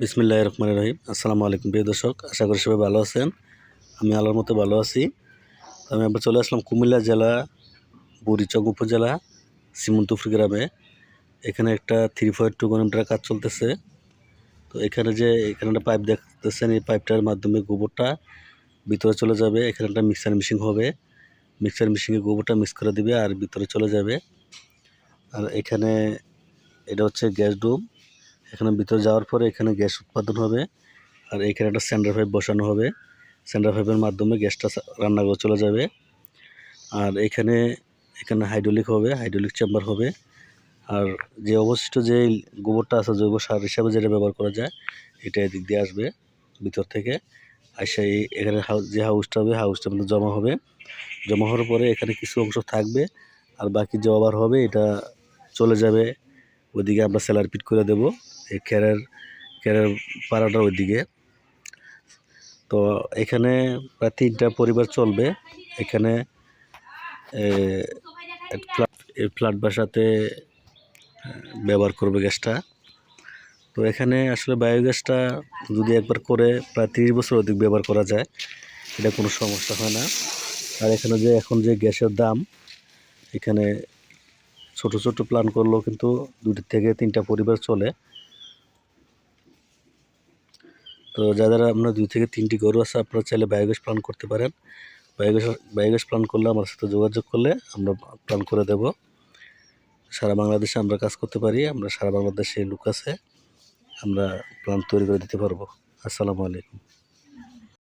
বিসমিল্লাহ রহমান রহিম। আসসালামু আলাইকুম, প্রিয় দর্শক। আশা করি সবাই ভালো আছেন। আমি আল্লাহর মতো ভালো আছি। আমি আবার চলে আসলাম কুমিল্লা জেলা, বুড়িচক উপজেলা, সিমন্তুফুর গ্রামে। এখানে একটা থ্রি পয়েন্ট টু কিলোমিটার কাজ চলতেছে। তো এখানে যে, এখানে একটা পাইপ দেখতেছেন, এই পাইপটার মাধ্যমে গোবরটা ভিতরে চলে যাবে। এখানে একটা মিক্সার মেশিন হবে। মিক্সার মেশিনে গোবরটা মিক্স করে দিবে আর ভিতরে চলে যাবে। আর এখানে এটা হচ্ছে গ্যাস ডুম। এখানে ভিতরে যাওয়ার পরে এখানে গ্যাস উৎপাদন হবে আর এখানে একটা স্যান্ডার পাইপ বসানো হবে। স্যান্ডার পাইপের মাধ্যমে গ্যাসটা রান্নাঘরে চলে যাবে। আর এখানে এখানে হাইড্রোলিক হবে হাইড্রোলিক চেম্বার হবে। আর যে অবশিষ্ট যে গোবরটা আছে, জৈব সার হিসাবে যেটা ব্যবহার করা যায়, এটা এদিক দিয়ে আসবে, ভিতর থেকে। আর সেই এখানে যে হাউসটা হবে হাউসটার মধ্যে জমা হবে। জমা হওয়ার পরে এখানে কিছু অংশ থাকবে, আর বাকি যে ওভার হবে, এটা চলে যাবে। ওইদিকে আমরা স্যালার পিট করে দেব। এই খেরের খেরের পাড়াটা ওইদিকে। তো এখানে প্রায় তিনটা পরিবার চলবে। এখানে এই ফ্ল্যাট বাসাতে ব্যবহার করবে গ্যাসটা। তো এখানে আসলে বায়োগ্যাসটা যদি একবার করে প্রায় তিরিশ বছর অধিক ব্যবহার করা যায়, এটা কোনো সমস্যা হয় না। আর এখানে যে, এখন যে গ্যাসের দাম, এখানে ছোট ছোট প্ল্যান করলেও কিন্তু দুটি থেকে তিনটা পরিবার চলে। তো যাদের আপনার দুই থেকে তিনটি গরু আছে, আপনারা চাইলে বায়োগ্যাস প্ল্যান করতে পারেন। বায়োগ্যাস বায়োগ্যাস প্ল্যান করলে আমার সাথে যোগাযোগ করলে আমরা প্ল্যান করে দেব। সারা বাংলাদেশে আমরা কাজ করতে পারি, আমরা সারা বাংলাদেশে লোক আছে, আমরা প্ল্যান তৈরি করে দিতে পারব। আসসালামু আলাইকুম।